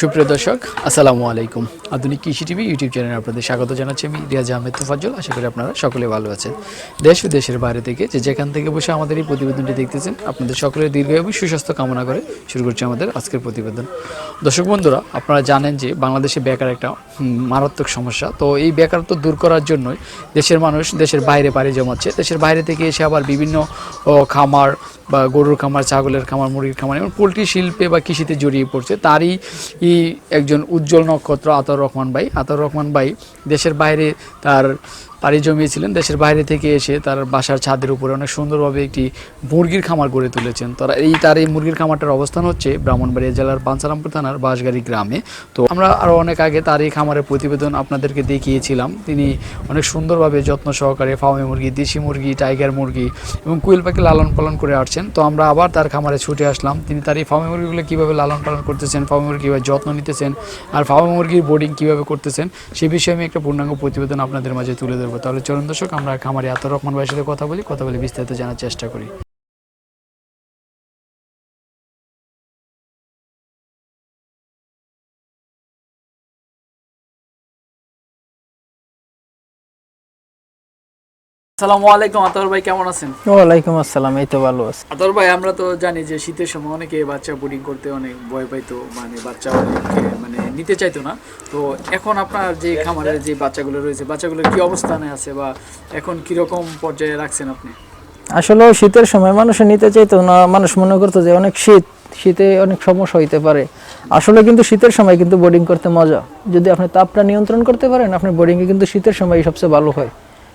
সুপ্রিয় দর্শক, আসসালামু আলাইকুম। আধুনিক কৃষি টিভি ইউটিউব চ্যানেলে আপনাদের স্বাগত জানাচ্ছি আমি রিয়াজ আহমেদ তুফাজ্জল। আশা করি আপনারা সকলে ভালো আছেন। দেশ ও দেশের বাইরে থেকে যে যেখান থেকে বসে আমাদের এই প্রতিবেদনটি দেখতেছেন, আপনাদের সকলের দীর্ঘ এবং সুস্বাস্থ্য কামনা করে শুরু করছি আমাদের আজকের প্রতিবেদন। দর্শক বন্ধুরা, আপনারা জানেন যে বাংলাদেশে বেকার একটা মারাত্মক সমস্যা। তো এই বেকারত্ব দূর করার জন্যই দেশের মানুষ দেশের বাইরে পাড়ি জমাচ্ছে। দেশের বাইরে থেকে এসে আবার বিভিন্ন খামার বা গরুর খামার, ছাগলের খামার, মুরগির খামার এবং পোলট্রি শিল্পে বা কৃষিতে জড়িয়ে পড়ছে। তারই একজন উজ্জ্বল নক্ষত্র আতর রহমান ভাই। আতর রহমান ভাই দেশের বাইরে তার পাড়ি জমিয়েছিলেন। দেশের বাইরে থেকে এসে তার বাসার ছাদের উপরে অনেক সুন্দরভাবে একটি মুরগির খামার গড়ে তুলেছেন। তারা এই, তার এই মুরগির খামারটার অবস্থান হচ্ছে ব্রাহ্মণবাড়িয়া জেলার পাঞ্চারামপুর থানার বাঁশগাড়ি গ্রামে। তো আমরা আরও অনেক আগে তার এই খামারের প্রতিবেদন আপনাদেরকে দেখিয়েছিলাম। তিনি অনেক সুন্দরভাবে যত্ন সহকারে ফার্মে মুরগি, দেশি মুরগি, টাইগার মুরগি এবং কুইল পাখি লালন পালন করে আসছেন। তো আমরা আবার তার খামারে ছুটে আসলাম। তিনি তার এই ফার্মে মুরগিগুলো কীভাবে লালন পালন করতেছেন ফার্মে মুরগি কীভাবে যত্ন নিতেছেন, আর ফার্মে মুরগির বোর্ডিং কীভাবে করতেছেন, সে বিষয়ে আমি একটা পূর্ণাঙ্গ প্রতিবেদন আপনাদের মাঝে তুলে ধরবো। তাহলে চলুন দর্শক, আমরা খামারে আতর রহমান ভাইয়ের সাথে কথা বলি, কথা বলে বিস্তারিত জানার চেষ্টা করি। আসসালামু আলাইকুম আতর ভাই কেমন আছেন? ওয়ালাইকুম আসসালাম এই তো ভালো আছে। আতর ভাই আমরা তো জানি যে শীতের সময় অনেকে বাচ্চা বোর্ডিং করতে অনেক ভয় পাইতো মানে বাচ্চা অনেকে মানে নিতে চাইতো না। তো এখন আপনার যে খামারের যে বাচ্চাগুলো রয়েছে বাচ্চাগুলো কি অবস্থানে আছে বা এখন কি রকম পর্যায়ে রাখছেন আপনি? আসলে শীতের সময় মানুষ নিতে চাইতো না মানুষ মনে করতো যে অনেক শীত শীতে অনেক সমস্যা হইতে পারে। আসলে কিন্তু শীতের সময় কিন্তু বোর্ডিং করতে মজা। যদি আপনি তাপটা নিয়ন্ত্রণ করতে পারেন আপনার বোর্ডিংয়ে কিন্তু শীতের সময় সবচেয়ে ভালো হয়।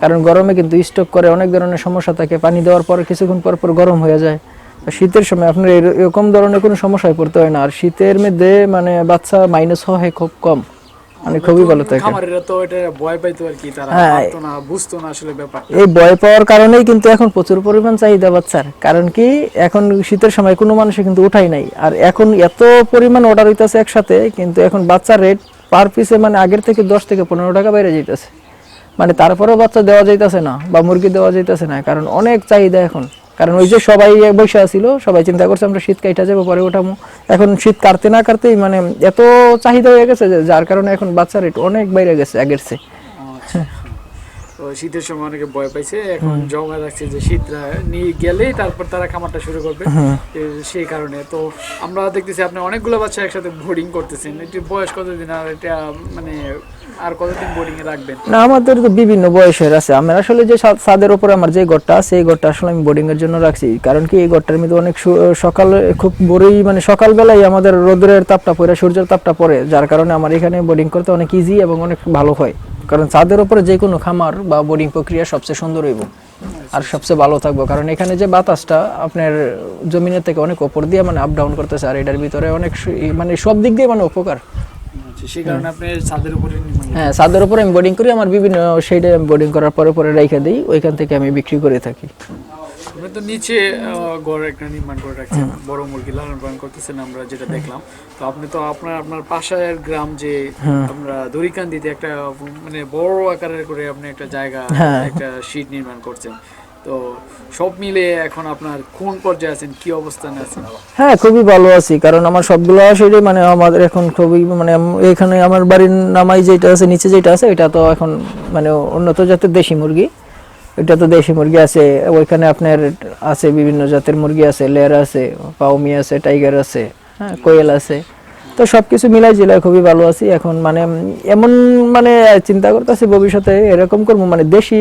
কারণ গরমে কিন্তু স্টক করে অনেক ধরনের সমস্যা থাকে পানি দেওয়ার পরে কিছুক্ষণ পর পর গরম হয়ে যায়। শীতের সময় আপনার এরকম ধরনের কোনো সমস্যায় পড়তে হয় না। আর শীতের মধ্যে মানে বাচ্চা মাইনাস হয় খুব কম। মানে খুবই ভালো থাকে। খামারেরা তো এটা ভয় পাইতো আর কি তারা হ্যাঁ। পারতো না বুঝতো না আসলে ব্যাপার এই ভয় পাওয়ার কারণেই কিন্তু এখন প্রচুর পরিমাণ চাহিদা বাচ্চার। কারণ কি এখন শীতের সময় কোনো মানুষে কিন্তু উঠাই নাই। আর এখন এত পরিমাণ অর্ডার হইতাছে একসাথে কিন্তু এখন বাচ্চার রেট পার পিসে মানে আগের থেকে দশ থেকে পনেরো টাকা বাইরে যাইতেছে। মানে তারপরেও বাচ্চা দেওয়া যাইতেছে না বা মুরগি দেওয়া যাইতেছে না, কারণ অনেক চাহিদা এখন। কারণ ওই যে সবাই বৈশা ছিল, সবাই চিন্তা করছে আমরা শীত কাইটা যাব, পরে ওঠামো। এখন শীত কাটতে না কাটতেই মানে এত চাহিদা হয়ে গেছে যে, যার কারণে এখন বাচ্চার রেট অনেক বাইরে গেছে, আগের চেয়ে। আচ্ছা। তো শীতের সময় অনেকে ভয় পাইছে। এখন জমা রাখছে যে শীত নিয়ে গেলেই তারপর তারা খামারটা শুরু করবে। সেই কারণে। তো আমরা দেখতেছি আপনি অনেকগুলো বাচ্চা একসাথে বোর্ডিং করতেছেন। এটি বয়স কতদিন আর এটা মানে আর কতদিন বোর্ডিং এ রাখবেন? না আমাদের তো বিভিন্ন বয়সের আছে। আমার আসলে যে ছাদের উপরে আমার যে ঘরটা আছে এই ঘরটা আসলে আমি বোর্ডিং এর জন্য রাখছি। কারণ কি এই ঘরটার মধ্যে অনেক সকাল খুব ভোরেই মানে সকালবেলায় আমাদের রোদের তাপটা পড়ে সূর্যের তাপটা পড়ে। যার কারণে আমার এখানে বোর্ডিং করতে অনেক ইজি এবং অনেক ভালো হয়। কারণ ছাদের উপরে যে কোনো খামার বা বোর্ডিং প্রক্রিয়া সবচেয়ে সুন্দর হইব আর সবচেয়ে ভালো থাকব। কারণ এখানে যে বাতাসটা আপনার জমিনের থেকে অনেক ওপর দিয়ে মানে আপ ডাউন করতেছে আর এটার ভিতরে অনেক মানে সব দিক দিয়ে মানে উপকার। আচ্ছা, হ্যাঁ ছাদের উপরে আমি বোর্ডিং করি আমার বিভিন্ন শেডে বোর্ডিং করার পরে পরে রেখে দিই ওইখান থেকে আমি বিক্রি করে থাকি। আপনি তো নিচে ঘর একটা নির্মাণ করে রাখছেন বড় মুরগি লালন পালন করতেছেন আমরা যেটা দেখলাম। তো আপনি তো আপনার আপনার পাশের গ্রাম যে আমরা দড়িকান্দিতে একটা মানে বড় আকারের করে আপনি একটা জায়গা হ্যাঁ। একটা শীট নির্মাণ করছেন। তো সব মিলে এখন আপনার কোন পর্যায়ে আছেন? কি অবস্থানে আছেন? হ্যাঁ খুবই ভালো আছি। কারণ আমার সবগুলো সেটাই মানে আমাদের এখন খুবই মানে এখানে আমার বাড়ির নামাই যেটা আছে নিচে যেটা আছে এটা তো এখন মানে উন্নত জাতের দেশি মুরগি। ওইটা তো দেশি মুরগি আছে, ওইখানে আপনার আছে বিভিন্ন জাতের মুরগি আছে, লেয়ার আছে পাউমি আছে, টাইগার আছে হ্যাঁ কোয়েল আছে। তো সবকিছু মিলাই জিলাই খুবই ভালো আছি। এখন মানে এমন মানে চিন্তা করতেছি ভবিষ্যতে এরকম করব। মানে দেশি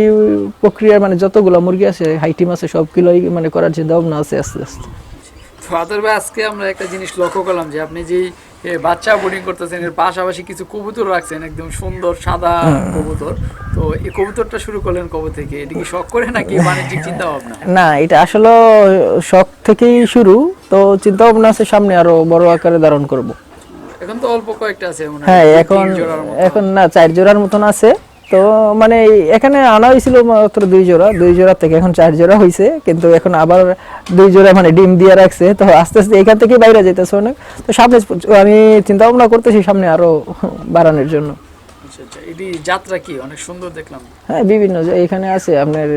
প্রক্রিয়ার মানে যতগুলো মুরগি আছে হাইটিম আছে, সবগুলোই মানে করার চিন্তা ভাবনা আছে, আস্তে আস্তে। তো আদর ভাই, আজকে আমরা একটা জিনিস লক্ষ্য করলাম যে আপনি যেই এ, বাচ্চা বোর্ডিং করতেছেন এর পাশাপাশি কিছু কবুতর রাখছেন একদম সুন্দর সাদা কবুতর। তো এই কবুতরটা শুরু করলেন কবে থেকে? এটা কি শখ করে নাকি বাণিজ্যিক চিন্তা ভাবনা না এটা আসলে শখ থেকেই শুরু। তো চিন্তা ভাবনা আছে সামনে আরও বড় আকারে ধারণ করব। এখন তো অল্প কয়েকটা আছে হ্যাঁ এখন এখন না চার জোড়ার মতন আছে। তো মানে এখানে আনা হয়েছিল মাত্র দুই জোড়া দুই জোড়া থেকে এখন চার জোড়া হয়েছে কিন্তু এখন আবার দুই জোড়া মানে ডিম দিয়ে রাখছে। তো আস্তে আস্তে এখান থেকে বাইরে যেতেছে অনেক। তো সামনে আমি চিন্তা ভাবনা করতেছি সামনে আরও বাড়ানোর জন্য। আচ্ছা আচ্ছা যাত্রা কি? অনেক সুন্দর দেখলাম। হ্যাঁ বিভিন্ন এখানে আছে আপনার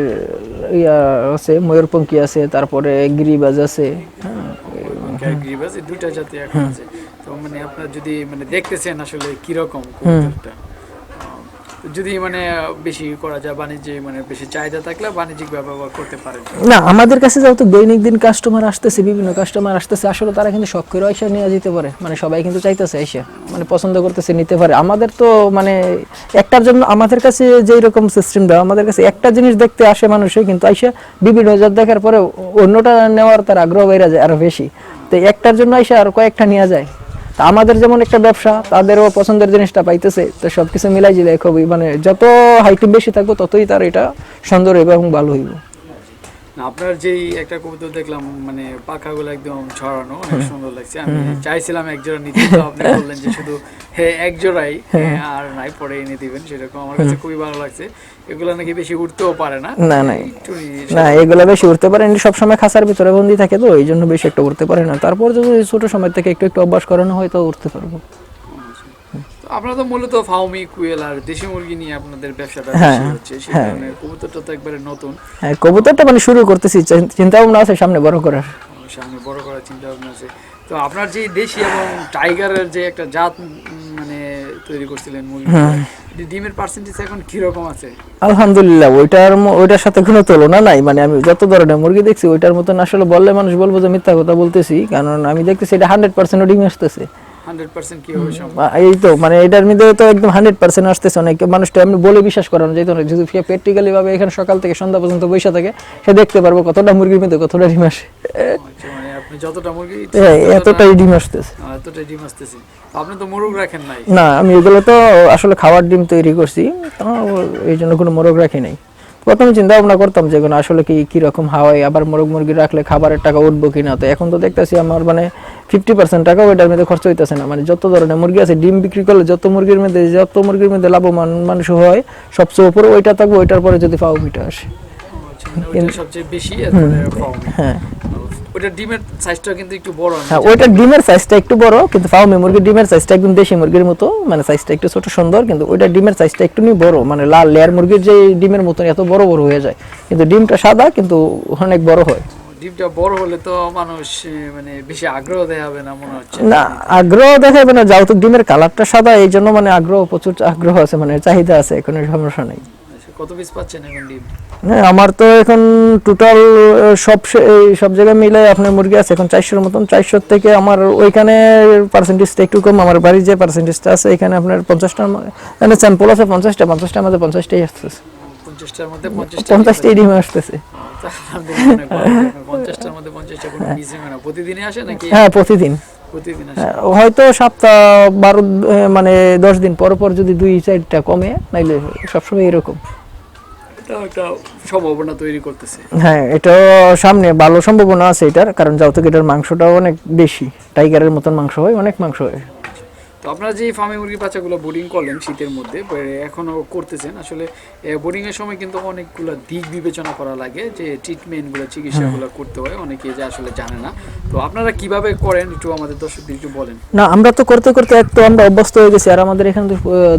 ইয়া আছে ময়ূরপঙ্খী আছে তারপরে গিরিবাজ আছে হ্যাঁ। গ্রিবাস এই দুইটা জাতি আছে। তো মানে আপনার যদি মানে দেখতেছেন আসলে কীরকম কবুতরটা? যদি মানে বেশি করা যায় বাণিজ্যিক মানে বেশি চাহিদা থাকলে বাণিজ্যিক ব্যবহার করতে পারেন। না, আমাদের কাছে যেহেতু দৈনিক দিন কাস্টমার আসতেছে, বিভিন্ন কাস্টমার আসতেছে, আসলে তারা কিন্তু শখ আইসা নিয়ে যেতে পারে। মানে সবাই কিন্তু চাইতেছে আইসা মানে পছন্দ করতেছে নিতে পারে। আমাদের তো মানে একটার জন্য আমাদের কাছে যেই রকম সিস্টেম দেওয়া, আমাদের কাছে একটা জিনিস দেখতে আসে মানুষে, কিন্তু আইসা বিভিন্ন জাত দেখার পরে অন্যটা নেওয়ার তার আগ্রহ বাইরা যায় আরও বেশি। তো একটার জন্য আইসা আর কয়েকটা নিয়ে যায়। তা আমাদের যেমন একটা ব্যবসা, তাদেরও পছন্দের জিনিসটা পাইতেছে, তো সবকিছু মিলাই জিলাই খুবই মানে যত হাইট বেশি থাকব, ততই তার এটা সুন্দর হইবে এবং ভালো হইব। আপনার যেই একটা কবুতর দেখলাম মানে পাখাগুলো একদম ছড়ানো অনেক সুন্দর লাগছে। আমি চাইছিলাম এক জোড়া নিতে তো আপনি বললেন যে শুধু হ্যাঁ এক জোড়াই আর নাই পরে এনে দিবেন সেরকম আমার কাছে খুবই ভালো লাগছে। এগুলো নাকি বেশি উঠতেও পারে না। না না। না এগুলো বেশি উঠতে পারে না সবসময় খাঁচার ভিতরে বন্দি থাকে তো এই জন্য বেশি একটা উঠতে পারে না। তারপর যদি ছোট সময় থেকে একটু একটু অভ্যাস করানো হয় তো উঠতে পারব। আপনারা তো মূলত ফাউমি কুয়েল আর দেশি মুরগি নিয়ে আপনাদের ব্যবসাটা হ্যাঁ, বেশি হচ্ছে সেই হ্যাঁ। কারণে কবুতরটা তো একবারে নতুন। হ্যাঁ কবুতরটা মানে শুরু করতেছি চিন্তা ভাবনা আছে সামনে বড় করার। সামনে বড় করার চিন্তা ভাবনা আছে। তো আপনার যে দেশি এবং টাইগারের যে একটা জাত মানে তৈরি করছিলেন মুরগি ডিমের পার্সেন্টেজ এখন কি রকম আছে? আলহামদুলিল্লাহ ওইটার ওইটার সাথে কোনো তুলনা নাই। মানে আমি যত ধরনের মুরগি দেখছি ওইটার মতন আসলে বললে মানুষ বলব যে মিথ্যা কথা বলতেছি কারণ আমি দেখতেছি এটা হান্ড্রেড পার্সেন্ট ডিম আসতেছে। হান্ড্রেড পার্সেন্ট কি হবে সম্ভব? এই তো মানে এটার মধ্যে তো একদম হান্ড্রেড পার্সেন্ট আসতেছে অনেক। মানুষটা এমনি বলে বিশ্বাস করানো যেত না যদি প্র্যাকটিক্যালি ভাবে এখানে সকাল থেকে সন্ধ্যা পর্যন্ত বসে থাকে সে দেখতে পারব কতটা মুরগির মধ্যে কতটা ডিম আসে। আচ্ছা, মানে আপনি যতটা মুরগি হ্যাঁ, এতটাই ডিম আসতেছে। এতটাই ডিম আসতেছে। আপনি তো মুরগ রাখেন নাই। না আমি এগুলো তো আসলে খাওয়ার ডিম তৈরি করছি তো এই জন্য কোনো মোরগ রাখি নাই। প্রথমে চিন্তা ভাবনা করতাম যে আসলে কি কি রকম হাওয়াই আবার মুরগ মুরগি রাখলে খাবারের টাকা উঠবো কি না তো এখন তো দেখতেছি আমার মানে ফিফটি পার্সেন্ট টাকাও ওইটার মধ্যে খরচ হইতেছে না। মানে যত ধরনের মুরগি আছে, ডিম বিক্রি করলে যত মুরগির মধ্যে, যত মুরগির মধ্যে লাভবান মানুষ হয়, সবচেয়ে উপরে ওইটা থাকবে, ওইটার পরে যদি পাও মিটা আসে। সবচেয়ে বেশি হ্যাঁ। ডিমের সাইজটা কিন্তু একটু বড় হ্যাঁ ওইটা ডিমের সাইজটা একটু বড় কিন্তু মুরগির ডিমের সাইজটা একদম দেশি মুরগির মতো মানে সাইজটা একটু ছোট সুন্দর কিন্তু ওইটা ডিমের সাইজটা একটু নি বড় মানে লাল লেয়ার মুরগির যে ডিমের মতন এত বড় বড় হয়ে যায় কিন্তু ডিমটা সাদা কিন্তু অনেক বড় হয়। ডিমটা বড় হলে তো মানুষ মানে বেশি আগ্রহ দেখাবে না মনে হচ্ছে। না আগ্রহ দেখাবে না যেহেতু ডিমের কালারটা সাদা এই জন্য মানে আগ্রহ প্রচুর আগ্রহ আছে মানে চাহিদা আছে কোনো সমস্যা নেই। কত পিস পাচ্ছেন এখন ডিম? হ্যাঁ আমার তো এখন টোটাল সব এই সব জায়গায় মিলে আপনার মুরগি আছে এখন চারশোর মতন। চারশোর থেকে আমার ওইখানে পার্সেন্টেজটা একটু কম আমার বাড়ির যে পার্সেন্টেজটা আছে এখানে আপনার পঞ্চাশটার মানে স্যাম্পল আছে পঞ্চাশটা পঞ্চাশটার মধ্যে পঞ্চাশটাই আসতেছে। পঞ্চাশটার মধ্যে পঞ্চাশটাই ডিমে আসতেছে। তা আলহামদুলিল্লাহ অনেক ভালো। আপনার পঞ্চাশটার মধ্যে পঞ্চাশটা কোনো মিস হবে না। প্রতিদিনই আসে নাকি? হ্যাঁ প্রতিদিন। হ্যাঁ, হয়তো সপ্তাহ বারো মানে দশ দিন পর পর যদি দুই চারটা কমে নাইলে সবসময় এরকম। একটা সম্ভাবনা তৈরি করতেছে। হ্যাঁ এটা সামনে ভালো সম্ভাবনা আছে এটার কারণ যৌতুক এটার মাংসটাও অনেক বেশি টাইগারের মতন মাংস হয় অনেক মাংস হয়। তো আপনারা যে ফার্মে মুরগির বাচ্চাগুলো বোর্ডিং করলেন শীতের মধ্যে পরে এখনও করতেছেন আসলে বোর্ডিং এর সময় কিন্তু অনেকগুলো দিক বিবেচনা করা লাগে যে ট্রিটমেন্টগুলো চিকিৎসাগুলো করতে হয় অনেকে যে আসলে জানে না। তো আপনারা কীভাবে করেন একটু আমাদের দর্শকদের একটু বলেন। না আমরা তো করতে করতে এক তো আমরা অভ্যস্ত হয়ে গেছি আর আমাদের এখানে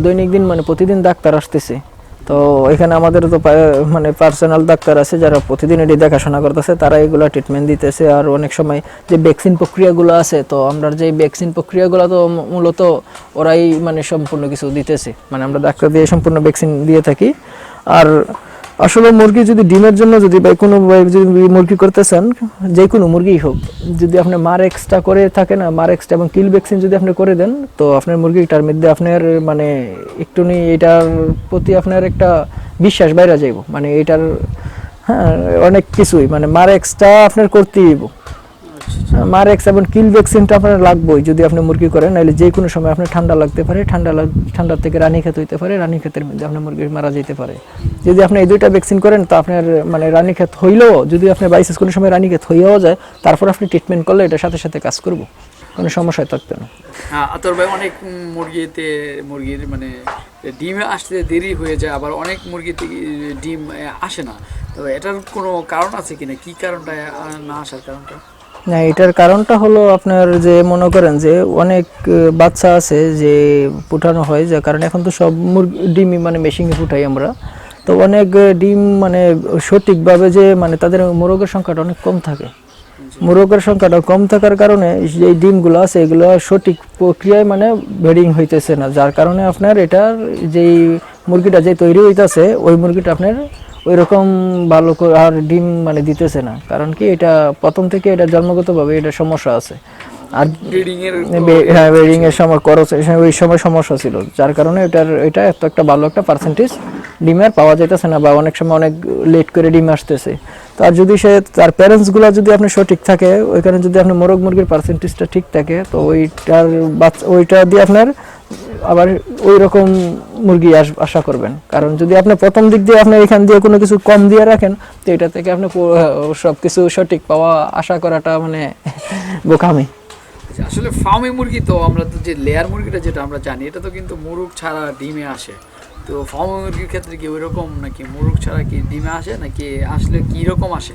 দৈনিক দিন মানে প্রতিদিন ডাক্তার আসতেছে। তো এখানে আমাদের তো মানে পার্সোনাল ডাক্তার আছে যারা প্রতিদিন এটি দেখাশোনা করতেছে, তারা এগুলো ট্রিটমেন্ট দিতেছে। আর অনেক সময় যে ভ্যাকসিন প্রক্রিয়াগুলো আছে, তো আমরা যে ভ্যাকসিন প্রক্রিয়াগুলো তো মূলত ওরাই মানে সম্পূর্ণ কিছু দিতেছে। মানে আমরা ডাক্তার দিয়ে সম্পূর্ণ ভ্যাকসিন দিয়ে থাকি। আর আসলে মুরগি যদি ডিমের জন্য যদি বা কোনো যদি মুরগি করতে চান যে কোনো মুরগিই হোক, যদি আপনি মার এক্সট্রা করে থাকে না, মার এক্সট্রা এবং কিল ভ্যাকসিন যদি আপনি করে দেন, তো আপনার মুরগিটার মধ্যে আপনার মানে একটুনি এটার প্রতি আপনার একটা বিশ্বাস বাইরে যাইব। মানে এটার হ্যাঁ অনেক কিছুই মানে মার এক্সট্রা আপনার করতেই মার এক্স এবং কিল ভ্যাকসিনটা আপনার লাগবেই, যদি আপনি মুরগি করেন, নাহলে যে কোনো সময় আপনার ঠান্ডা লাগতে পারে, ঠান্ডা লাগ ঠান্ডার থেকে রানী খেতে হইতে পারে, রানী ক্ষেতের মধ্যে আপনার মুরগি মারা যেতে পারে। যদি আপনি এই দুইটা ভ্যাকসিন করেন, তো আপনার মানে রানী ক্ষেত হইলেও, যদি আপনি বাইসেস কোনো সময় রানী ক্ষেত হইয়াও যায়, তারপর আপনি ট্রিটমেন্ট করলে এটার সাথে সাথে কাজ করব। কোনো সমস্যা থাকবে না। হ্যাঁ আতর ভাই, অনেক মুরগিতে, মুরগির মানে ডিমে আসতে দেরি হয়ে যায়, আবার অনেক মুরগিতে ডিম আসে না। তো এটার কোনো কারণ আছে কিনা? কি কারণটা না আসার কারণটা? না, এটার কারণটা হলো আপনার যে মনে করেন যে অনেক বাচ্চা আছে যে ফুটানো হয় যে কারণ এখন তো সব ডিমই মানে মেশিনে ফুটাই আমরা। তো অনেক ডিম মানে সঠিকভাবে যে মানে তাদের মোরগের সংখ্যাটা অনেক কম থাকে। মোরগের সংখ্যাটা কম থাকার কারণে যে ডিমগুলো আছে, এগুলো সঠিক প্রক্রিয়ায় মানে ব্রিডিং হইতেছে না। যার কারণে আপনার এটার যেই মুরগিটা যে তৈরি হইতাছে, ওই মুরগিটা আপনার ওই রকম ভালো করে আর ডিম মানে দিতেছে না। কারণ কি এটা প্রথম থেকে এটা জন্মগতভাবে এটা সমস্যা আছে। আর ব্রিডিং এর হ্যাঁ সময় করস ওই সময় সমস্যা ছিল। যার কারণে এটার এটা এত একটা ভালো একটা পার্সেন্টেজ ডিমের পাওয়া যাইতেছে না বা অনেক সময় অনেক লেট করে ডিম আসতেছে। তার যদি সে তার প্যারেন্টসগুলো যদি আপনি সঠিক থাকে, ওইখানে যদি আপনি মোরগ মুরগির পার্সেন্টেজটা ঠিক থাকে, তো ওইটার বাচ্চা ওইটা দিয়ে আপনার আবার ওই রকম মুরগি আশা করবেন। কারণ যদি আপনি প্রথম দিক দিয়ে আপনি এখান দিয়ে কোনো কিছু কম দিয়ে রাখেন, তো এটা থেকে আপনি সব কিছু সঠিক পাওয়া, আশা করাটা মানে বোকামি। আসলে ফার্মে মুরগি তো আমরা তো যে লেয়ার মুরগিটা যেটা আমরা জানি, এটা তো কিন্তু মুরগ ছাড়া ডিমে আসে। তো ফার্মে মুরগির ক্ষেত্রে কি ওইরকম নাকি মুরগ ছাড়া কি ডিমে আসে? নাকি আসলে কি রকম আসে?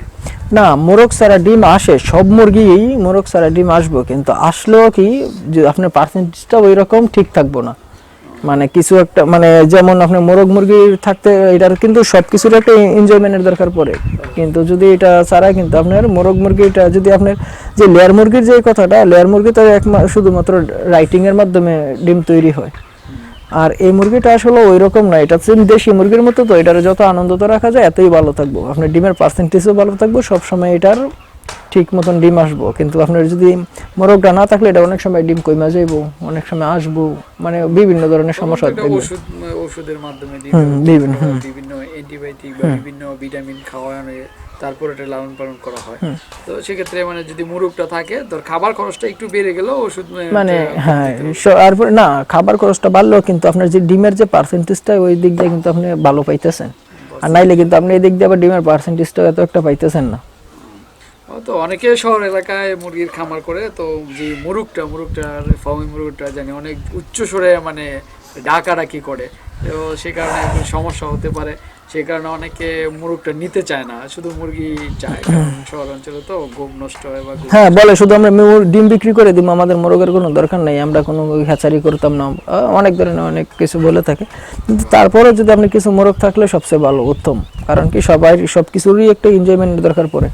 না, মোরগ ছাড়া ডিম আসে, সব মুরগি মোরগ ছাড়া ডিম আসব, কিন্তু আসলেও কি যে আপনার পার্সেন্টেজটা ওই রকম ঠিক থাকব না। মানে কিছু একটা মানে যেমন আপনার মোরগ মুরগি থাকতে, এটার কিন্তু সব কিছুর একটা এনজয়মেন্টের দরকার পড়ে। কিন্তু যদি এটা ছাড়া কিন্তু আপনার মোরগ মুরগিটা, যদি আপনার যে লেয়ার মুরগির যে কথাটা লেয়ার মুরগি তো একমা- শুধুমাত্র রাইটিংয়ের মাধ্যমে ডিম তৈরি হয়। আর এই মুরগিটা আসলে ওই রকম না, এটা সেম দেশি মুরগির মতো তো, এটার যত আনন্দ তো রাখা যায়, এতই ভালো থাকব। আপনার ডিমের পার্সেন্টেজও ভালো থাকব, সবসময় এটার ঠিক মতন ডিম আসব। কিন্তু আপনার যদি মোরগটা না থাকলে এটা অনেক সময় ডিম কইমা যাইবো অনেক সময় আসব মানে বিভিন্ন ধরনের সমস্যা দেখবে ওষুধের মাধ্যমে বিভিন্ন, বিভিন্ন অ্যান্টিবায়োটিক বা বিভিন্ন ভিটামিন খাওয়ানো তারপর এটা লালন পালন করা হয়। তো সেক্ষেত্রে মানে যদি মুরগটা থাকে তোর খাবার খরচটা একটু বেড়ে গেলেও ওষুধ মানে হ্যাঁ আর না খাবার খরচটা বাড়লেও কিন্তু আপনার যে ডিমের যে পার্সেন্টেজটা ওই দিক দিয়ে কিন্তু আপনি ভালো পাইতেছেন। আর নাইলে কিন্তু আপনি এই দিক দিয়ে আবার ডিমের পার্সেন্টেজটা এত একটা পাইতেছেন না। তো অনেকে শহর এলাকায় মুরগির খামার করে তো যে মুরগটা মুরগটা ফার্মি মুরগটা জানি অনেক উচ্চ স্বরে মানে ডাকাডাকি করে। তো সে কারণে একটু সমস্যা হতে পারে। সে কারণে অনেকে মুরগটা নিতে চায় না শুধু মুরগি চায় শহর অঞ্চলে তো গম নষ্ট হয় বা হ্যাঁ বলে শুধু আমরা ডিম বিক্রি করে দিব আমাদের মোরগের কোনো দরকার নেই আমরা কোনো হ্যাচারি করতাম না। অনেক ধরনের অনেক কিছু বলে থাকে। কিন্তু তারপরে যদি আপনি কিছু মোরগ থাকলে সবচেয়ে ভালো উত্তম। কারণ কি সবাই সব কিছুরই একটা এনজয়মেন্ট দরকার পড়ে।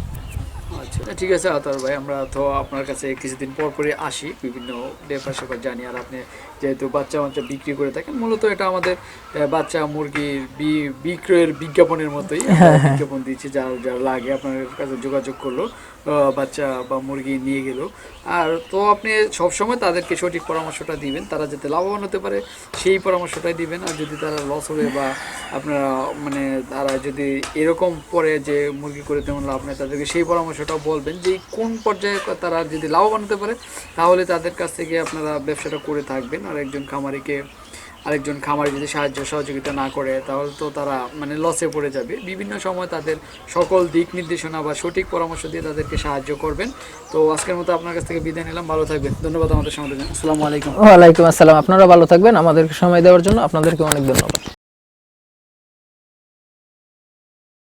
ঠিক আছে আতার ভাই আমরা তো আপনার কাছে কিছুদিন পর পরই আসি বিভিন্ন ব্যাপার স্যাপার জানি। আর আপনি যেহেতু বাচ্চা বাচ্চা বিক্রি করে থাকেন মূলত এটা আমাদের বাচ্চা মুরগির বিক্রয়ের বিজ্ঞাপনের মতোই বিজ্ঞাপন দিচ্ছি যার যার লাগে আপনার কাছে যোগাযোগ করল বাচ্চা বা মুরগি নিয়ে গেল। আর তো আপনি সবসময় তাদেরকে সঠিক পরামর্শটা দিবেন তারা যাতে লাভবান হতে পারে সেই পরামর্শটাই দিবেন। আর যদি তারা লস হবে বা আপনারা মানে তারা যদি এরকম পরে যে মুরগি করে তেমন লাভ নেই তাদেরকে সেই পরামর্শটাও বলবেন যে কোন পর্যায়ে তারা যদি লাভবান হতে পারে, তাহলে তাদের কাছ থেকে আপনারা ব্যবসাটা করে থাকবেন। আর একজন খামারিকে, আরেকজন খামারি যদি সাহায্য, সহযোগিতা না করে, তাহলে তো তারা মানে লসে পড়ে যাবে। বিভিন্ন সময় তাদের সকল দিক নির্দেশনা বা সঠিক পরামর্শ দিয়ে তাদেরকে সাহায্য করবেন। তো আজকের মতো আপনার কাছ থেকে বিদায় নিলাম। ভালো থাকবেন। ধন্যবাদ আমাদের সঙ্গে আসসালামু আলাইকুম। ওয়ালাইকুম আসসালাম। আপনারা ভালো থাকবেন। আমাদেরকে সময় দেওয়ার জন্য আপনাদেরকে অনেক ধন্যবাদ।